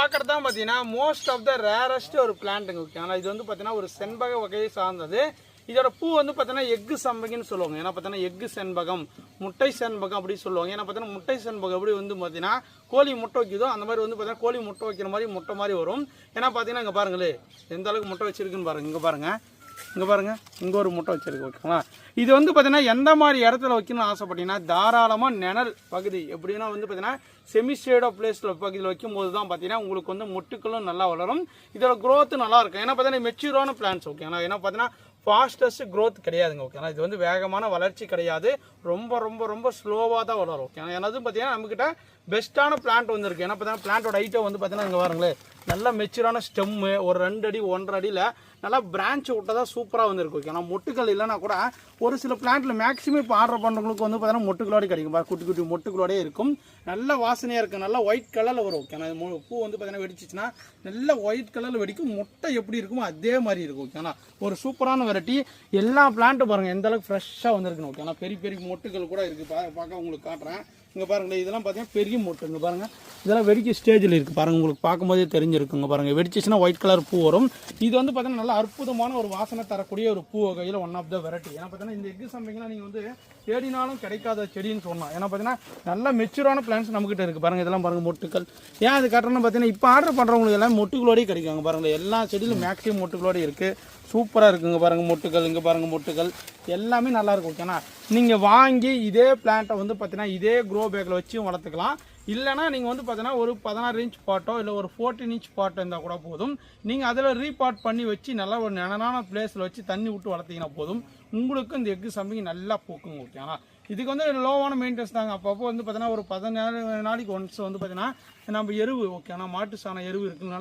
பார்க்குறது தான் பார்த்தீங்கன்னா மோஸ்ட் ஆஃப் த ரேரஸ்ட் ஒரு பிளான்ட்டுங்க ஓகே ஆனால் இது வந்து பார்த்தீங்கன்னா ஒரு செண்பக வகையை சார்ந்தது. இதோட பூ வந்து பார்த்தீங்கன்னா எக்கு சம்பகின்னு சொல்லுவாங்க. ஏன்னா பார்த்தீங்கன்னா எக்கு செண்பகம் முட்டை செண்பகம் அப்படின்னு சொல்லுவாங்க. ஏன்னா பார்த்தீங்கன்னா முட்டை செண்பகம் எப்படி வந்து பார்த்தீங்கன்னா கோழி முட்டை வைக்குதோ அந்த மாதிரி வந்து பார்த்தீங்கன்னா கோழி முட்டை வைக்கிற மாதிரி முட்டை மாதிரி வரும். ஏன்னா பார்த்தீங்கன்னா இங்கே பாருங்களே எந்த அளவுக்கு முட்டை வச்சிருக்குன்னு பாருங்க இங்கே பாருங்கள் இங்கே பாருங்க இங்கே ஒரு முட்டை வச்சிருக்கு ஓகேங்களா? இது வந்து பார்த்தீங்கன்னா எந்த மாதிரி இடத்துல வைக்கணும்னு ஆசைப்பட்டீங்கன்னா தாராளமாக நிழல் பகுதி. எப்படின்னா வந்து பார்த்தீங்கன்னா செமி ஷேட் பிளேஸில் பகுதியில் வைக்கும் போது தான் பார்த்தீங்கன்னா உங்களுக்கு வந்து முட்டுக்களும் நல்லா வளரும். இதோட க்ரோத்து நல்லா இருக்கும். ஏன்னா பார்த்தீங்கன்னா மெச்சூரான பிளான்ஸ் ஓகே ஏன்னா பார்த்தீங்கன்னா ஃபாஸ்டஸ்ட் க்ரோத் கிடையாதுங்க ஓகே இது வந்து வேகமான வளர்ச்சி கிடையாது. ரொம்ப ரொம்ப ரொம்ப ஸ்லோவாக தான் வளரும் ஓகே எனது பார்த்தீங்கன்னா நம்மக்கிட்ட பெஸ்ட்டான பிளான்ட் வந்துருக்கு ஏன்னா பார்த்தீங்கன்னா பிளான்ட்டோட ஹைட்டை வந்து பார்த்தீங்கன்னா இங்கே பாருங்களேன் நல்ல மெச்சூரான ஸ்டெம்மு ஒரு ரெண்டு அடி ஒன்றரை அடியில் நல்லா பிரான்ச் விட்டதா சூப்பராக வந்திருக்கு ஓகே ஆனால் மொட்டுக்கள் இல்லைனா கூட ஒரு சில பிளான்ட்டில் மேக்ஸிமம் இப்போ ஆர்டர் பண்ணுறவங்களுக்கு வந்து பார்த்தீங்கன்னா மொட்டுக்களோட கிடைக்கும். பாரு, குட்டி குட்டி மொட்டுக்களோடய இருக்கும். நல்ல வாசனையாக இருக்கும் நல்லா ஒயிட் கலரில் வரும் ஓகே நான் பூ வந்து பார்த்தீங்கன்னா வெடிச்சிச்சுன்னா நல்ல ஒயிட் கலரில் வெடிக்கும். முட்டை எப்படி இருக்குமோ அதே மாதிரி இருக்கும் ஓகே ஒரு சூப்பரான வெரைட்டி எல்லா பிளான்ட்டும் பாருங்கள் எந்த அளவுக்கு ஃப்ரெஷ்ஷாக வந்திருக்குன்னு ஓகே ஆனால் பெரிய பெரிய மொட்டுகள் கூட இருக்குது பா பார்க்க உங்களுக்கு காட்டுறேன். இங்கே பாருங்களேன் இதெல்லாம் பார்த்தீங்கன்னா பெரிய மொட்டு. இங்கே பாருங்கள் இதெல்லாம் வெடிக்க ஸ்டேஜில் இருக்குது பாருங்கள் உங்களுக்கு பார்க்கும்போதே தெரிஞ்சிருக்குங்க. பாருங்கள் வெடிச்சிச்சுன்னா ஒயிட் கலர் பூ வரும். இது வந்து பார்த்தீங்கன்னா நல்லா அற்புதமான ஒரு வாசனை தரக்கூடிய ஒரு பூ வகையில் ஒன் ஆஃப் த வெரைட்டி ஏன்னா பார்த்தீங்கன்னா இந்த எக் சம்பைங்கலாம் நீங்கள் வந்து தேடினாலும் கிடைக்காத செடின்னு சொன்னால் ஏன்னா பார்த்தீங்கன்னா நல்ல மெச்சூரான பிளான்ஸ் நம்மகிட்ட இருக்குது பாருங்கள் இதெல்லாம் பாருங்கள் மொட்டுக்கள். ஏன் அது காட்டுறோன்னு பார்த்தீங்கன்னா இப்போ ஆர்டர் பண்ணுறவங்களுக்கு எல்லாம் மொட்டுகளோடய கிடைக்காங்க. பாருங்கள் எல்லா செடியிலும் மேக்ஸிமம் மொட்டுகளோடய இருக்குது சூப்பராக இருக்குங்க பாருங்கள் மொட்டுகள் இங்கே பாருங்கள் மொட்டுகள் எல்லாமே நல்லா இருக்கும். ஓகேண்ணா? நீங்கள் வாங்கி இதே பிளான்ட்டை வந்து பார்த்தீங்கன்னா இதே க்ரோ பேக்கில் வச்சும் வளர்த்துக்கலாம். இல்லைனா நீங்கள் வந்து பார்த்தீங்கன்னா ஒரு பதினாறு இன்ச் பாட்டோ இல்லை ஒரு ஃபோர்டீன் இன்ச் பாட்டோ இருந்தால் கூட போதும். நீங்கள் அதில் ரீபாட் பண்ணி வச்சு நல்லா ஒரு நிழலான பிளேஸில் வச்சு தண்ணி விட்டு வளர்த்தீங்கன்னா போதும். உங்களுக்கு இந்த எக்கு சம்பிங் நல்லா பூக்குங்க ஓகேங்களா இதுக்கு வந்து லோவான மெயின்டெனன்ஸ் தாங்க. அப்பப்போ வந்து பார்த்தீங்கன்னா ஒரு பதினாறு நாளைக்கு ஒன்ஸ் வந்து பார்த்தீங்கன்னா நம்ம எருவு ஓகேண்ணா மாட்டு சாணம் எருவு இருக்குன்னு நல்லா